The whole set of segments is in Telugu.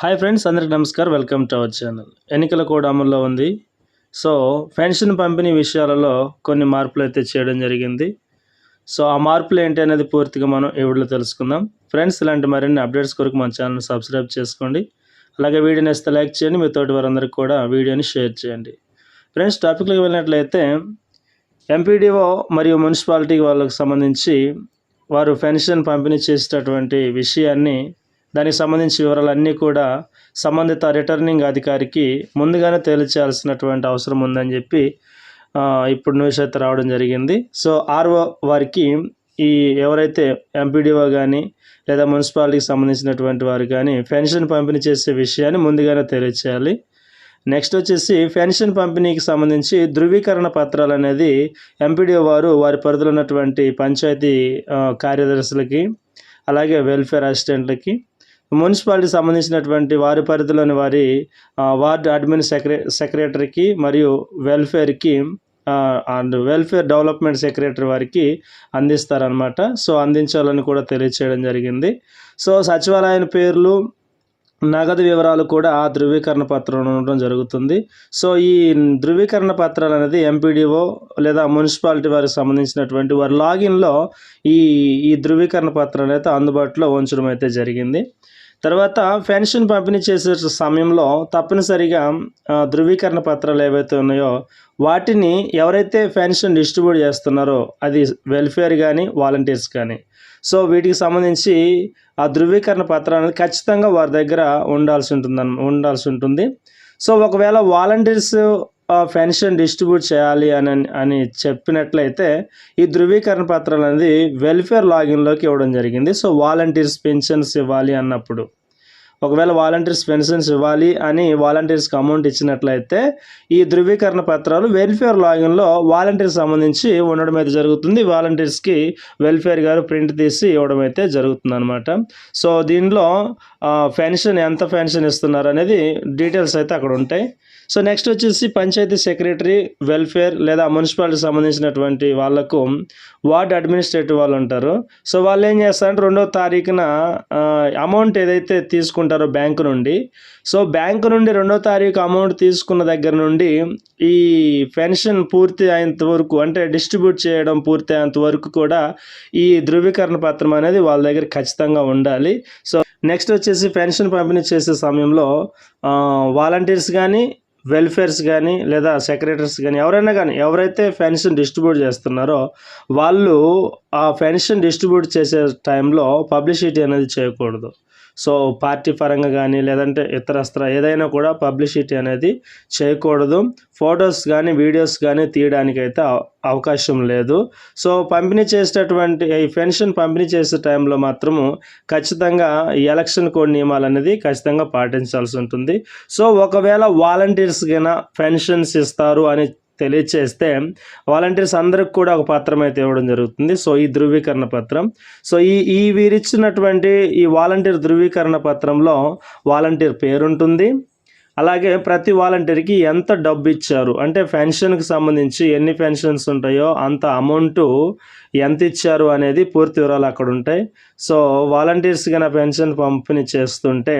హాయ్ ఫ్రెండ్స్ అందరికి నమస్కారం. Welcome to our channel. ఎన్నికల కోడ్ అమల్లో ఉంది. సో పెన్షన్ పంపిణీ విషయాలలో కొన్ని మార్పులు అయితే చేయడం జరిగింది. సో ఆ మార్పులు ఏంటి అనేది పూర్తిగా మనం ఈ వీడియోలో తెలుసుకుందాం. ఫ్రెండ్స్ ఇలాంటి మరిన్ని అప్డేట్స్ కొరకు మన ఛానల్ సబ్స్క్రైబ్ చేసుకోండి. అలాగే వీడియోని ఇస్తే లైక్ చేయండి. మీ తోటి వారందరికీ కూడా వీడియోని షేర్ చేయండి. ఫ్రెండ్స్ టాపిక్లోకి వెళ్ళినట్లయితే ఎంపీడీఓ మరియు మున్సిపాలిటీ వాళ్ళకి సంబంధించి వారు పెన్షన్ పంపిణీ చేసేటటువంటి విషయాన్ని దానికి సంబంధించిన వివరాలన్నీ కూడా సంబంధిత రిటర్నింగ్ అధికారికి ముందుగానే తెలియచేయాల్సినటువంటి అవసరం ఉందని చెప్పి ఇప్పుడు న్యూస్ అయితే రావడం జరిగింది. సో ఆర్ఓ వారికి ఈ ఎవరైతే ఎంపీడీఓ కానీ లేదా మున్సిపాలిటీకి సంబంధించినటువంటి వారు కానీ పెన్షన్ పంపిణీ చేసే విషయాన్ని ముందుగానే తెలియచేయాలి. నెక్స్ట్ వచ్చేసి పెన్షన్ పంపిణీకి సంబంధించి ధృవీకరణ పత్రాలు అనేది ఎంపీడీఓ వారు వారి పరిధిలో ఉన్నటువంటి పంచాయతీ కార్యదర్శులకి అలాగే వెల్ఫేర్ అసిస్టెంట్లకి మున్సిపాలిటీ సంబంధించినటువంటి వారి పరిధిలోని వారి వార్డు అడ్మిన్ సెక్రె సెక్రటరీకి మరియు వెల్ఫేర్కి అండ్ వెల్ఫేర్ డెవలప్మెంట్ సెక్రటరీ వారికి అందిస్తారనమాట సో అందించాలని కూడా తెలియచేయడం జరిగింది. సో సచివాలయం పేర్లు నగదు వివరాలు కూడా ఆ ధృవీకరణ పత్రం ఉండడం జరుగుతుంది. సో ఈ ధృవీకరణ పత్రాలు అనేది ఎంపీడీఓ లేదా మున్సిపాలిటీ వారికి సంబంధించినటువంటి వారి లాగిన్లో ఈ ఈ ధృవీకరణ పత్రాలు అయితే అందుబాటులో ఉంచడం అయితే జరిగింది. తర్వాత పెన్షన్ పంపిణీ చేసే సమయంలో తప్పనిసరిగా ధృవీకరణ పత్రాలు ఏవైతే ఉన్నాయో వాటిని ఎవరైతే పెన్షన్ డిస్ట్రిబ్యూట్ చేస్తున్నారో అది వెల్ఫేర్ కానీ వాలంటీర్స్ కానీ సో వీటికి సంబంధించి ఆ ధృవీకరణ పత్రం అనేది ఖచ్చితంగా వారి దగ్గర ఉండాల్సి ఉంటుంది ఉండాల్సి ఉంటుంది. సో ఒకవేళ వాలంటీర్స్ పెన్షన్ డిస్ట్రిబ్యూట్ చేయాలి అని అని చెప్పినట్లయితే ఈ ధృవీకరణ పత్రాలు అనేది వెల్ఫేర్ లాగిన్లోకి ఇవ్వడం జరిగింది. సో వాలంటీర్స్ పెన్షన్స్ ఇవ్వాలి అన్నప్పుడు. ఒకవేళ వాలంటీర్స్ పెన్షన్స్ ఇవ్వాలి అని వాలంటీర్స్కి అమౌంట్ ఇచ్చినట్లయితే ఈ ధృవీకరణ పత్రాలు వెల్ఫేర్ లాగిన్లో వాలంటీర్స్ సంబంధించి ఉండడం అయితే జరుగుతుంది. వాలంటీర్స్కి వెల్ఫేర్ గారు ప్రింట్ తీసి ఇవ్వడం అయితే జరుగుతుంది అనమాట సో దీనిలో పెన్షన్ ఎంత పెన్షన్ ఇస్తున్నారు అనేది డీటెయిల్స్ అయితే అక్కడ ఉంటాయి. సో నెక్స్ట్ వచ్చేసి పంచాయతీ సెక్రటరీ వెల్ఫేర్ లేదా మున్సిపాలిటీ సంబంధించినటువంటి వాళ్ళకు వార్డ్ అడ్మినిస్ట్రేటివ్ వాళ్ళు ఉంటారు. సో వాళ్ళు ఏం చేస్తారంటే రెండో తారీఖున అమౌంట్ ఏదైతే తీసుకుంటారో బ్యాంకు నుండి సో బ్యాంకు నుండి రెండో తారీఖు అమౌంట్ తీసుకున్న దగ్గర నుండి ఈ పెన్షన్ పూర్తి అయ్యేంత వరకు అంటే డిస్ట్రిబ్యూట్ చేయడం పూర్తి అయ్యేంత వరకు కూడా ఈ ధృవీకరణ పత్రం అనేది వాళ్ళ దగ్గర ఖచ్చితంగా ఉండాలి. సో నెక్స్ట్ వచ్చేసి పెన్షన్ పంపిణీ చేసే సమయంలో వాలంటీర్స్ కానీ వెల్ఫేర్స్ కానీ లేదా సెక్రటరీస్ కానీ ఎవరైనా కానీ ఎవరైతే పెన్షన్ డిస్ట్రిబ్యూట్ చేస్తున్నారో వాళ్ళు ఆ పెన్షన్ డిస్ట్రిబ్యూట్ చేసే టైంలో పబ్లిసిటీ అనేది చేయకూడదు. సో పార్టీ పరంగా కానీ లేదంటే ఇతరస్త్ర ఏదైనా కూడా పబ్లిసిటీ అనేది చేయకూడదు. ఫొటోస్ కానీ వీడియోస్ కానీ తీయడానికి అయితే అవ- అవకాశం లేదు. సో పంపిణీ చేసేటటువంటి ఈ పెన్షన్ పంపిణీ చేసే టైంలో మాత్రము ఖచ్చితంగా ఈ ఎలక్షన్ కోడ్ నియమాలు అనేది ఖచ్చితంగా పాటించాల్సి ఉంటుంది. సో ఒకవేళ వాలంటీర్స్ కైనా పెన్షన్స్ ఇస్తారు అని తెలియచేస్తే వాలంటీర్స్ అందరికి కూడా ఒక పత్రం అయితే ఇవ్వడం జరుగుతుంది. సో ఈ ధృవీకరణ పత్రం. సో ఈ ఈ వీరిచ్చినటువంటి ఈ వాలంటీర్ ధృవీకరణ పత్రంలో వాలంటీర్ పేరు ఉంటుంది అలాగే ప్రతి వాలంటీర్కి ఎంత డబ్బు ఇచ్చారు అంటే పెన్షన్కి సంబంధించి ఎన్ని పెన్షన్స్ ఉంటాయో అంత అమౌంట్ ఎంత ఇచ్చారు అనేది పూర్తి వివరాలు అక్కడ ఉంటాయి. సో వాలంటీర్స్గా నా పెన్షన్ పంపిణీ చేస్తుంటే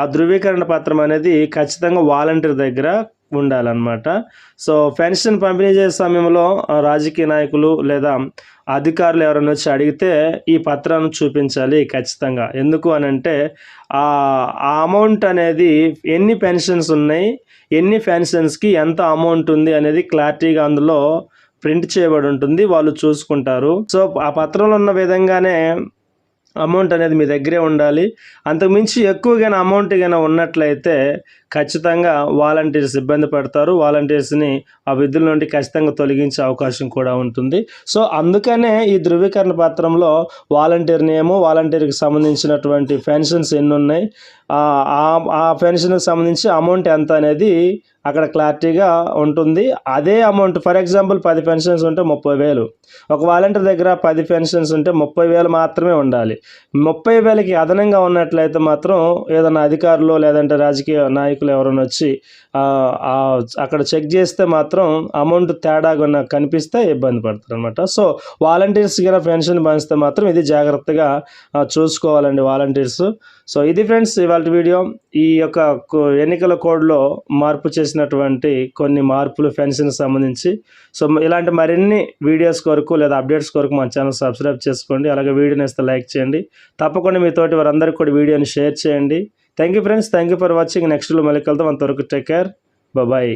ఆ ధృవీకరణ పత్రం అనేది ఖచ్చితంగా వాలంటీర్ దగ్గర ఉండాలన్నమాట. సో పెన్షన్ పంపిణీ చేసే సమయంలో రాజకీయ నాయకులు లేదా అధికారులు ఎవరైనా వచ్చి అడిగితే ఈ పత్రాన్ని చూపించాలి ఖచ్చితంగా. ఎందుకు అని అంటే ఆ ఆ అమౌంట్ అనేది ఎన్ని పెన్షన్స్ ఉన్నాయి ఎన్ని పెన్షన్స్కి ఎంత అమౌంట్ ఉంది అనేది క్లారిటీగా అందులో ప్రింట్ చేయబడి ఉంటుంది వాళ్ళు చూసుకుంటారు. సో ఆ పత్రంలో ఉన్న విధంగానే అమౌంట్ అనేది మీ దగ్గరే ఉండాలి. అంతకుమించి ఎక్కువగానే అమౌంట్ కానీ ఉన్నట్లయితే ఖచ్చితంగా వాలంటీర్స్ ఇబ్బంది పడతారు. వాలంటీర్స్ని ఆ విధుల నుండి ఖచ్చితంగా తొలగించే అవకాశం కూడా ఉంటుంది. సో అందుకనే ఈ ధృవీకరణ పత్రంలో వాలంటీర్ నేము వాలంటీర్కి సంబంధించినటువంటి పెన్షన్స్ ఎన్ని ఉన్నాయి ఆ ఆ- పెన్షన్కి సంబంధించి అమౌంట్ ఎంత అనేది అక్కడ క్లారిటీగా ఉంటుంది. అదే అమౌంట్ ఫర్ ఎగ్జాంపుల్ పది పెన్షన్స్ ఉంటే ముప్పై వేలు. ఒక వాలంటీర్ దగ్గర పది పెన్షన్స్ ఉంటే ముప్పై వేలు మాత్రమే ఉండాలి. ముప్పై వేలకి అదనంగా ఉన్నట్లయితే మాత్రం ఏదైనా అధికారులు లేదంటే రాజకీయ నాయకులు ఎవరైనా వచ్చి అక్కడ చెక్ చేస్తే మాత్రం అమౌంట్ తేడాగా కనిపిస్తే ఇబ్బంది పడతారు అనమాట సో వాలంటీర్స్ కింద పెన్షన్ పంచితే మాత్రం ఇది జాగ్రత్తగా చూసుకోవాలండి వాలంటీర్స్. సో ఇది ఫ్రెండ్స్ ఇవాళ వీడియో. ఈ యొక్క ఎన్నికల కోడ్లో మార్పు చేసినటువంటి కొన్ని మార్పులు పెన్షన్కి సంబంధించి. సో ఇలాంటి మరిన్ని వీడియోస్ కొరకు లేదా అప్డేట్స్ కొరకు మా ఛానల్ సబ్స్క్రైబ్ చేసుకోండి. అలాగే వీడియోని ఇస్తే లైక్ చేయండి. తప్పకుండా మీతోటి వారందరికీ కూడా వీడియోని షేర్ చేయండి. Thank you friends thank you for watching నెక్స్ట్లో మళ్ళీ కలుద్దాం. అంతవరకు టేక్ కేర్ బాయ్